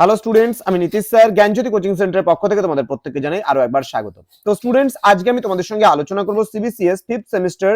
Hello students আমি Nitish sir, জ্ঞানজ্যোতি coaching সেন্টারের পক্ষ থেকে তোমাদের প্রত্যেককে জানাই আরও একবার স্বাগত। তো স্টুডেন্টস আজকে আমি তোমাদের সঙ্গে আলোচনা করব CBCS fifth semester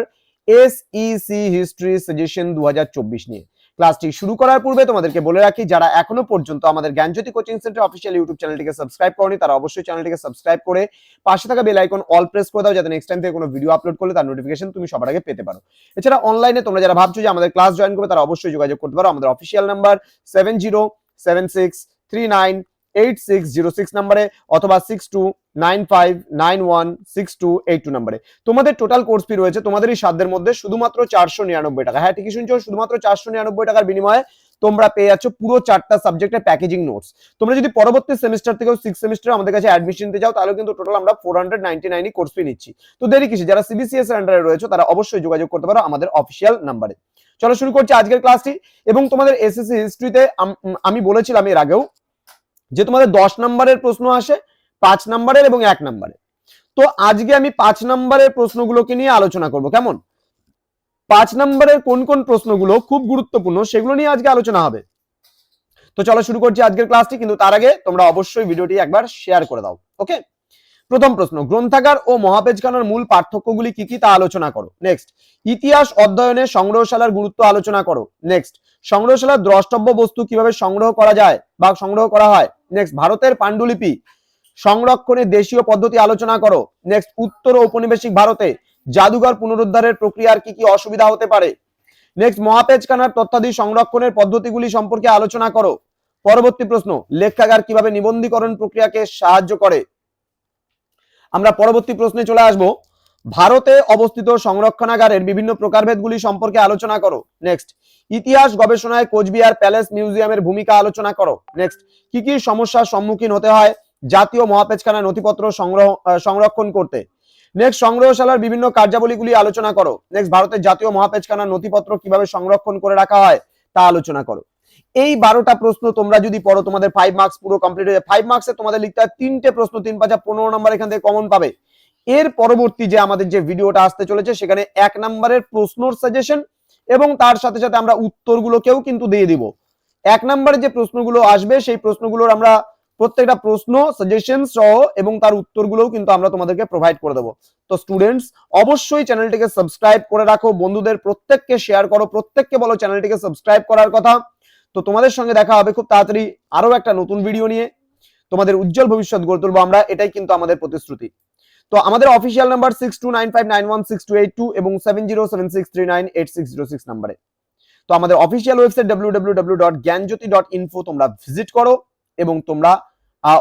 SEC history suggestion দু হাজার চব্বিশ নিয়ে। ক্লাসটি শুরু করার পূর্বে তোমাদেরকে বলে রাখি, যারা এখনও পর্যন্ত আমাদের Gyanjyoti coaching centre official YouTube চ্যানেলটিকে সাবস্ক্রাইব করনি, তারা অবশ্যই চ্যানেলটিকে সাবস্ক্রাইব করে পাশে থাকা বেল আইকন অল প্রেস করে দাও, যাতে নেক্সট টাইম থেকে কোনো ভিডিও আপলোড করলে তার নোটিফিকেশন তুমি সবার আগে পেতে পারো। এছাড়া অনলাইনে তোমরা যারা ভাবছ যে আমাদের ক্লাস জয়েন করবে, তারা অবশ্যই যোগাযোগ করতে পারো। আমাদের official number seven zero seven six three nine eight six zero six নাম্বারে অথবা six two nine five nine one six two eight two নাম্বারে। তোমাদের টোটাল কোর্স ফি রয়েছে তোমাদের এই সাধ্যের মধ্যে শুধুমাত্র চারশো নিরানব্বই টাকা। হ্যাঁ ঠিকই শুনছো, শুধুমাত্র চারশো নিরানব্বই টাকার বিনিময়ে তোমরা পেয়ে যাচ্ছ পুরো চারটা সাবজেক্টের প্যাকেজিং নোটস তোমরা যদি পরবর্তী সেমিস্টার সিক্স সেমিস্টার আমাদের কাছে অ্যাডমিশন নিতে তাহলে কিন্তু টোটাল আমরা ফোর হান্ড্রেড নাইনটি নাইনই কোর্স ফি নিচ্ছি। তো দেরি কিসে? যারা সিবিসিএস এর আন্ডারে রয়েছে, তারা অবশ্যই যোগাযোগ করতে পারো আমাদের অফিসিয়াল নাম্বারে চলো শুরু করছি আজকের ক্লাসটি এবং তোমাদের এসএসসি হিস্ট্রিতে আমি বলেছিলাম এর আগেও যে তোমাদের দশ নম্বরের প্রশ্ন আসে, পাঁচ নম্বরের এবং এক নম্বরের। তো আজকে আমি পাঁচ নম্বরের প্রশ্নগুলোকে নিয়ে আলোচনা করব, কেমন? পাঁচ নম্বরের কোন কোন প্রশ্নগুলো খুব গুরুত্বপূর্ণ সেগুলো নিয়ে আজকে আলোচনা হবে। তো চলো শুরু করছি আজকের ক্লাসটি, কিন্তু তার আগে তোমরা অবশ্যই ভিডিওটি একবার শেয়ার করে দাও ওকে প্রথম প্রশ্ন, গ্রন্থাগার ও মহাপেজখানার মূল পার্থক্যগুলি কি কি তা আলোচনা করো। নেক্সট ইতিহাস অধ্যয়নে সংগ্রহশালার গুরুত্ব আলোচনা করো। নেক্সট সংগ্রহশালার দ্রষ্টব্য বস্তু কীভাবে সংগ্রহ করা যায় বা সংগ্রহ করা হয়? নেক্সট ভারতের পাণ্ডুলিপি। সংরক্ষণের দেশীয় পদ্ধতি আলোচনা করো। নেক্সট উত্তর ঔপনিবেশিক ভারতে জাদুঘর পুনরুদ্ধারের প্রক্রিয়ার কি কি অসুবিধা হতে পারে? নেক্সট মহাপেজখানার তথ্যাদি সংরক্ষণের পদ্ধতিগুলি সম্পর্কে আলোচনা করো। পরবর্তী প্রশ্ন, লেখাগার কীভাবে নিবন্ধীকরণ প্রক্রিয়াকে সাহায্য করে? আমরা পরবর্তী প্রশ্নে চলে আসব। ভারতে অবস্থিত সংরক্ষণাগারের বিভিন্ন প্রকারভেদগুলি সম্পর্কে আলোচনা করো। নেক্সট ইতিহাস গবেষণায় কোচবিহার প্যালেস মিউজিয়ামের ভূমিকা আলোচনা করো। নেক্সট কি কি সমস্যার সম্মুখীন হতে হয় জাতীয় মহাপেজখানা নথিপত্র সংগ্রহ সংরক্ষণ করতে? নেক্সট সংগ্রহশালার বিভিন্ন কার্যাবলীগুলি আলোচনা করো। নেক্সট ভারতের জাতীয় মহাপেজখানার নথিপত্র কীভাবে সংরক্ষণ করে রাখা হয় তা আলোচনা করো। এই বারোটা প্রশ্ন তোমরা যদি পড়ো, তোমাদের ফাইভ মার্কস পুরো কমপ্লিট হয়ে যায়। ফাইভ মার্কসে তোমাদের লিখতে হয় তিনটে প্রশ্ন, তিন পাঁচা পনেরো নাম্বার এখান থেকে কমন পাবে। এর পরবর্তী যে আমাদের যে ভিডিওটা আসতে চলেছে, সেখানে এক নম্বরের প্রশ্নর সাজেশন এবং তার সাথে সাথে আমরা উত্তরগুলোকেও কিন্তু দিয়ে দিব। এক নম্বরে যে প্রশ্নগুলো আসবে, সেই প্রশ্নগুলোর আমরা প্রত্যেকটা প্রশ্ন সাজেশন সহ এবং তার উত্তরগুলোও কিন্তু আমরা তোমাদেরকে প্রোভাইড করে দেবো। তো স্টুডেন্টস অবশ্যই চ্যানেলটিকে সাবস্ক্রাইব করে রাখো, বন্ধুদের প্রত্যেককে শেয়ার করো, প্রত্যেককে বলো চ্যানেলটিকে সাবস্ক্রাইব করার কথা। তো তোমাদের সঙ্গে দেখা হবে খুব তাড়াতাড়ি আরও একটা নতুন ভিডিও নিয়ে। তোমাদের উজ্জ্বল ভবিষ্যৎ গড়ে তুলবো আমরা, এটাই কিন্তু আমাদের প্রতিশ্রুতি। তো আমাদের official number six two nine five nine one six two eight two এবং seven zero seven six three nine eight six zero six নাম্বারে তো আমাদের official website W W W dot Gyanjyoti dot info তোমরা visit করো এবং তোমরা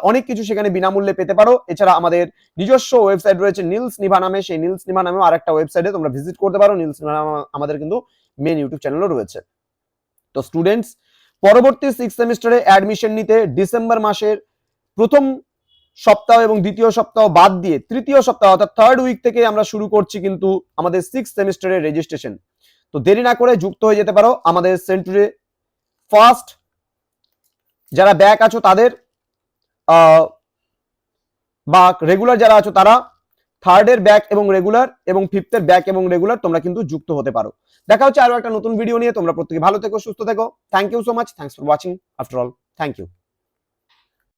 অনেক কিছু সেখানে বিনামূল্যে পেতে পারো। এছাড়া আমাদের নিজস্ব ওয়েবসাইট রয়েছে নীলস নিভা নামে। সেই নীলস নিভা নামেও আরেকটা ওয়েবসাইটে তোমরা ভিজিট করতে পারো। নীলস নিভা আমাদের কিন্তু মেন ইউটিউব চ্যানেলও রয়েছে। তো স্টুডেন্টস পরবর্তী সিক্স সেমিস্টারে অ্যাডমিশন নিতে ডিসেম্বর মাসের প্রথম সপ্তাহ এবং দ্বিতীয় সপ্তাহ বাদ দিয়ে তৃতীয় সপ্তাহ অর্থাৎ থার্ড উইক থেকে আমরা শুরু করছি কিন্তু আমাদের সিক্স সেমিস্টারের রেজিস্ট্রেশন তো দেরি না করে যুক্ত হয়ে যেতে পারো আমাদের সেন্টুরে ফার্স্ট যারা ব্যাক আছো তাদের বা রেগুলার যারা আছো তারা থার্ডের ব্যাক এবং রেগুলার এবং ফিফথের ব্যাক এবং রেগুলার তোমরা কিন্তু যুক্ত হতে পারো। দেখা হচ্ছে আরও একটা নতুন ভিডিও নিয়ে। তোমরা প্রত্যেকে ভালো থেকো, সুস্থ থেকো। Thank you so much thanks for watching after all thank you